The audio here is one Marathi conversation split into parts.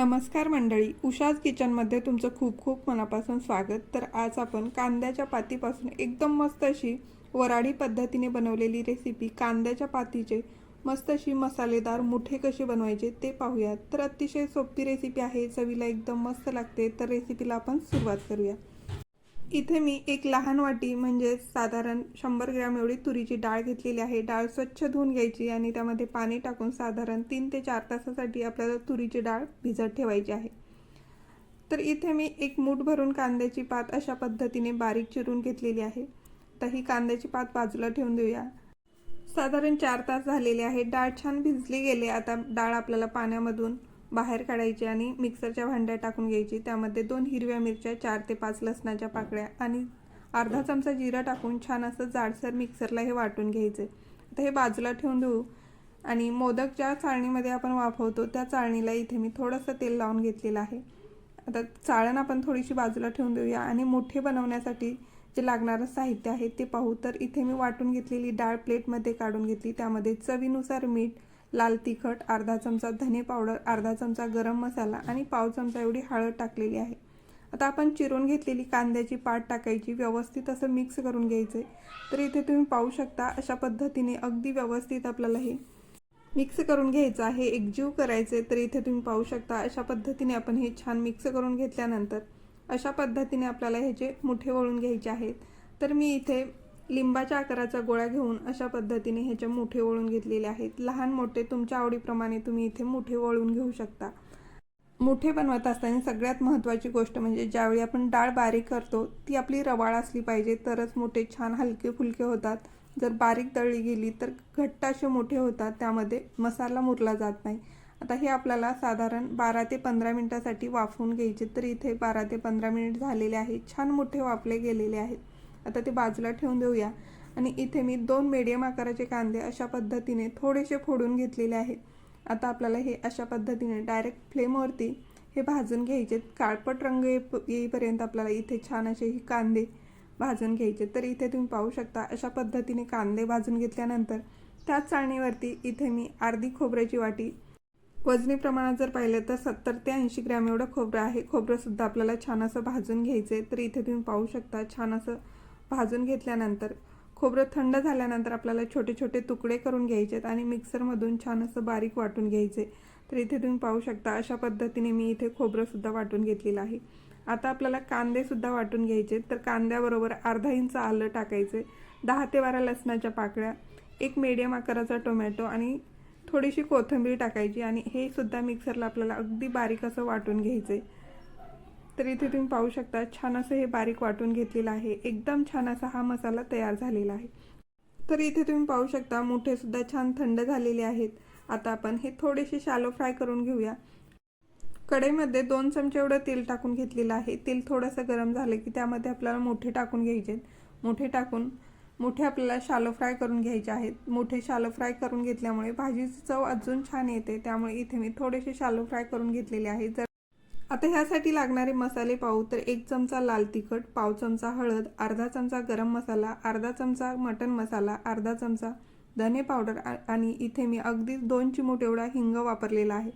नमस्कार मंडळी उषाज किचनमध्ये तुमचं खूप खूप मनापासून स्वागत. तर आज आपण कांद्याच्या पातीपासून एकदम मस्त अशी वराडी पद्धतीने बनवलेली रेसिपी कांद्याच्या पातीचे मस्त अशी मसालेदार मुठे कसे बनवायचे ते पाहूयात. तर अतिशय सोपी रेसिपी आहे चवीला एकदम मस्त लागते. तर रेसिपीला आपण सुरुवात करूया. इथे मी एक लहान वाटी म्हणजे साधारण शंभर ग्रॅम एवढी तुरीची डाळ घेतलेली आहे. डाळ स्वच्छ धुवून घ्यायची आणि त्यामध्ये पाणी टाकून साधारण तीन ते चार तासासाठी आपल्याला तुरीची डाळ भिजत ठेवायची आहे. तर इथे मी एक मूठ भरून कांद्याची पात अशा पद्धतीने बारीक चिरून घेतलेली आहे. तर ही कांद्याची पात बाजूला ठेवून देऊया. साधारण चार तास झालेले आहे. डाळ छान भिजली गेले. आता डाळ आपल्याला पाण्यामधून बाहेर काढायची आणि मिक्सरच्या भांड्यात टाकून घ्यायची. त्यामध्ये दोन हिरव्या मिरच्या चार ते पाच लसणाच्या पाकळ्या आणि अर्धा चमचा जिरं टाकून छान असं जाडसर मिक्सरला हे वाटून घ्यायचे. आता हे बाजूला ठेवून देऊ आणि मोदक ज्या चाळणीमध्ये आपण वाफवतो त्या चाळणीला इथे मी थोडंसं तेल लावून घेतलेलं आहे. आता चाळण आपण थोडीशी बाजूला ठेवून देऊया आणि मोठे बनवण्यासाठी जे लागणारं साहित्य आहे ते पाहू. तर इथे मी वाटून घेतलेली डाळ प्लेटमध्ये काढून घेतली. त्यामध्ये चवीनुसार मीठ लाल तिखट अर्धा चमचा धने पावडर अर्धा चमचा गरम मसाला आणि पाव चमचा एवढी हळद टाकलेली आहे. आता आपण चिरून घेतलेली कांद्याची पाट टाकायची व्यवस्थित असं मिक्स करून घ्यायचे तर इथे तुम्ही पाहू शकता अशा पद्धतीने अगदी व्यवस्थित आपल्याला हे मिक्स करून घ्यायचं आहे. एकजीव करायचे तर इथे तुम्ही पाहू शकता अशा पद्धतीने आपण हे छान मिक्स करून घेतल्यानंतर अशा पद्धतीने आपल्याला ह्याचे मुठे वळून घ्यायचे आहेत. तर मी इथे लिंबाच्या आकाराचा गोळा घेऊन अशा पद्धतीने ह्याचे मोठे वळून घेतलेले आहेत. लहान मोठे तुमच्या आवडीप्रमाणे तुम्ही इथे मोठे वळून घेऊ शकता. मोठे बनवत असताना सगळ्यात महत्त्वाची गोष्ट म्हणजे ज्यावेळी आपण डाळ बारीक करतो ती आपली रवाळ असली पाहिजे तरच मोठे छान हलके फुलके होतात. जर बारीक दळली गेली तर घट्ट असे मोठे होतात त्यामध्ये मसाला मुरला जात नाही. आता हे आपल्याला साधारण बारा ते पंधरा मिनटासाठी वाफवून घ्यायचे तर इथे बारा ते पंधरा मिनिट झालेले आहेत छान मोठे वाफले गेलेले आहेत. आता ते बाजूला ठेवून देऊया. आणि इथे मी दोन मीडियम आकाराचे कांदे अशा पद्धतीने थोडेसे फोडून घेतलेले आहेत. आता आपल्याला हे अशा पद्धतीने डायरेक्ट फ्लेमवरती हे भाजून घ्यायचे. काळपट रंग येईपर्यंत आपल्याला इथे छान असे हे कांदे भाजून घ्यायचे. तर इथे तुम्ही पाहू शकता अशा पद्धतीने कांदे भाजून घेतल्यानंतर त्याच चाळणीवरती इथे मी अर्धी खोबऱ्याची वाटी. वजनी प्रमाणात जर पाहिलं तर सत्तर ते ऐंशी ग्रॅम एवढं खोबरं आहे. खोबरंसुद्धा आपल्याला छान असं भाजून घ्यायचं आहे तर इथे तुम्ही पाहू शकता छान असं भाजून घेतल्यानंतर खोबरं थंड झाल्यानंतर आपल्याला छोटे छोटे तुकडे करून घ्यायचे आहेत आणि मिक्सरमधून छान असं बारीक वाटून घ्यायचे. तर इथे तुम्ही पाहू शकता अशा पद्धतीने मी इथे खोबरंसुद्धा वाटून घेतलेलं आहे. आता आपल्याला कांदेसुद्धा वाटून घ्यायचे तर कांद्याबरोबर अर्धा इंच आलं टाकायचे. दहा ते बारा लसणाच्या पाकळ्या एक मीडियम आकाराचा टोमॅटो आणि थोडीशी कोथिंबीर टाकायची आणि हे सुद्धा मिक्सरला आपल्याला अगदी बारीक असं वाटून घ्यायचं आहे तर इथे तुम्ही पाहू शकता छान असं हे बारीक वाटून घेतलेलं आहे. एकदम छान असा हा मसाला तयार झालेला आहे. तर इथे तुम्ही पाहू शकता मोठे सुद्धा छान थंड झालेले आहेत. आता आपण हे थोडेसे शालो फ्राय करून घेऊया. कढईमध्ये दोन चमचे एवढं तेल टाकून घेतलेलं आहे. तेल थोडंसं गरम झालं की त्यामध्ये आपल्याला मोठे टाकून घ्यायचे मोठे टाकून मोठे आपल्याला शालो फ्राय करून घ्यायचे आहेत. मोठे शालो फ्राय करून घेतल्यामुळे भाजीची चव अजून छान येते. त्यामुळे इथे मी थोडेसे शालो फ्राय करून घेतलेले आहे जर आता ह्यासाठी लागणारे मसाले पाहू तर एक चमचा लाल तिखट पाव चमचा हळद अर्धा चमचा गरम मसाला अर्धा चमचा मटन मसाला अर्धा चमचा धने पावडर आणि इथे मी अगदी दोन चिमूट एवढा हिंग वापरलेला आहे.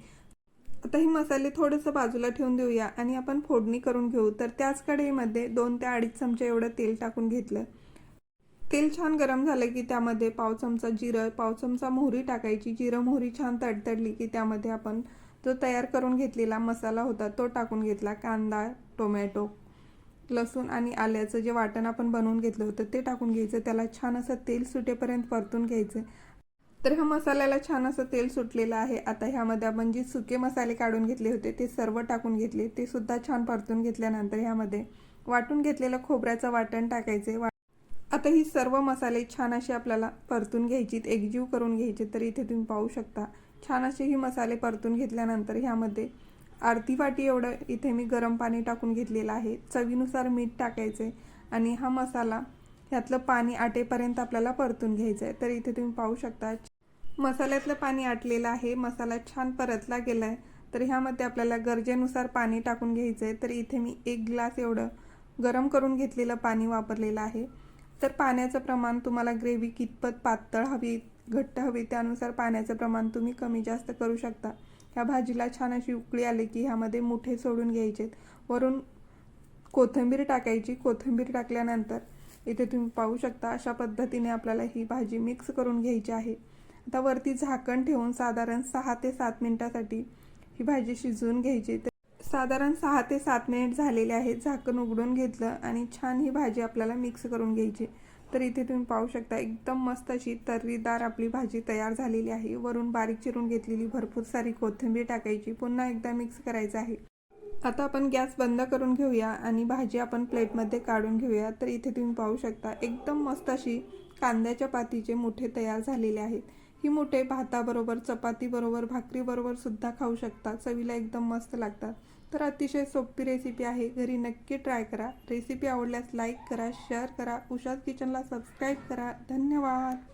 आता हे मसाले थोडंसं बाजूला ठेवून देऊया आणि आपण फोडणी करून घेऊ. तर त्याच कढईमध्ये दोन ते अडीच चमचे एवढं तेल टाकून घेतलं. तेल छान गरम झालं की त्यामध्ये पाव चमचा जिरं पाव चमचा मोहरी टाकायची. जिरं मोहरी छान तडतडली की त्यामध्ये आपण जो तयार करून घेतलेला मसाला होता तो टाकून घेतला. कांदा टोमॅटो लसूण आणि आल्याचं जे वाटण आपण बनवून घेतलं होतं ते टाकून घ्यायचं. त्याला छान असं तेल सुटेपर्यंत परतून घ्यायचं. तर ह्या मसाल्याला छान असं तेल सुटलेलं आहे. आता ह्यामध्ये आपण जे सुके मसाले काढून घेतले होते ते सर्व टाकून घेतले. ते सुद्धा छान परतून घेतल्यानंतर ह्यामध्ये वाटून घेतलेलं खोबऱ्याचं वाटण टाकायचे. आता ही सर्व मसाले छान असे आपल्याला परतून घ्यायचीत एकजीव करून घ्यायचे. तर इथे तुम्ही पाहू शकता. छान असे हे मसाले परतून घेतल्यानंतर ह्यामध्ये अर्धी वाटी एवढं इथे मी गरम पाणी टाकून घेतलेलं आहे. चवीनुसार मीठ टाकायचे आणि हा मसाला ह्यातलं पाणी आटेपर्यंत आपल्याला परतून घ्यायचं आहे तर इथे तुम्ही पाहू शकता मसाल्यातलं पाणी आटलेलं आहे. मसाला छान परतला गेला आहे तर ह्यामध्ये आपल्याला गरजेनुसार पाणी टाकून घ्यायचं आहे तर इथे मी एक ग्लास एवढं गरम करून घेतलेलं पाणी वापरलेलं आहे. तर पाण्याचं प्रमाण तुम्हाला ग्रेव्ही कितपत पातळ हवी घट्ट हवी त्यानुसार पाण्याचं प्रमाण तुम्ही कमी जास्त करू शकता. ह्या भाजीला छान अशी उकळी आली की ह्यामध्ये मुठे सोडून घ्यायचेत. वरून कोथिंबीर टाकायची. कोथिंबीर टाकल्यानंतर इथे तुम्ही पाहू शकता अशा पद्धतीने आपल्याला ही भाजी मिक्स करून घ्यायची आहे. आता वरती झाकण ठेवून साधारण सहा ते सात मिनटासाठी ही भाजी शिजवून घ्यायची. साधारण सहा ते सात मिनिट झालेले आहेत. झाकण उघडून घेतलं आणि छान ही भाजी आपल्याला मिक्स करून घ्यायची. तर इथे तुम्ही पाहू शकता एकदम मस्त अशी तर्रीदार आपली भाजी तयार झालेली आहे. वरून बारीक चिरून घेतलेली भरपूर सारी कोथिंबीर टाकायची. पुन्हा एकदा मिक्स करायचं आहे. आता आपण गॅस बंद करून घेऊया आणि भाजी आपण प्लेटमध्ये काढून घेऊया. तर इथे तुम्ही पाहू शकता एकदम मस्त अशी कांद्याच्या पातीचे मुठे तयार झालेले आहेत. ही मुठे भाताबरोबर चपातीबरोबर भाकरीबरोबर सुद्धा खाऊ शकता चवीला एकदम मस्त लागतात. तर अतिशय सोपी रेसिपी आहे. घरी नक्की ट्राय करा. रेसिपी आवडल्यास लाईक करा शेअर करा. उषाच किचनला सबस्क्राईब करा. धन्यवाद!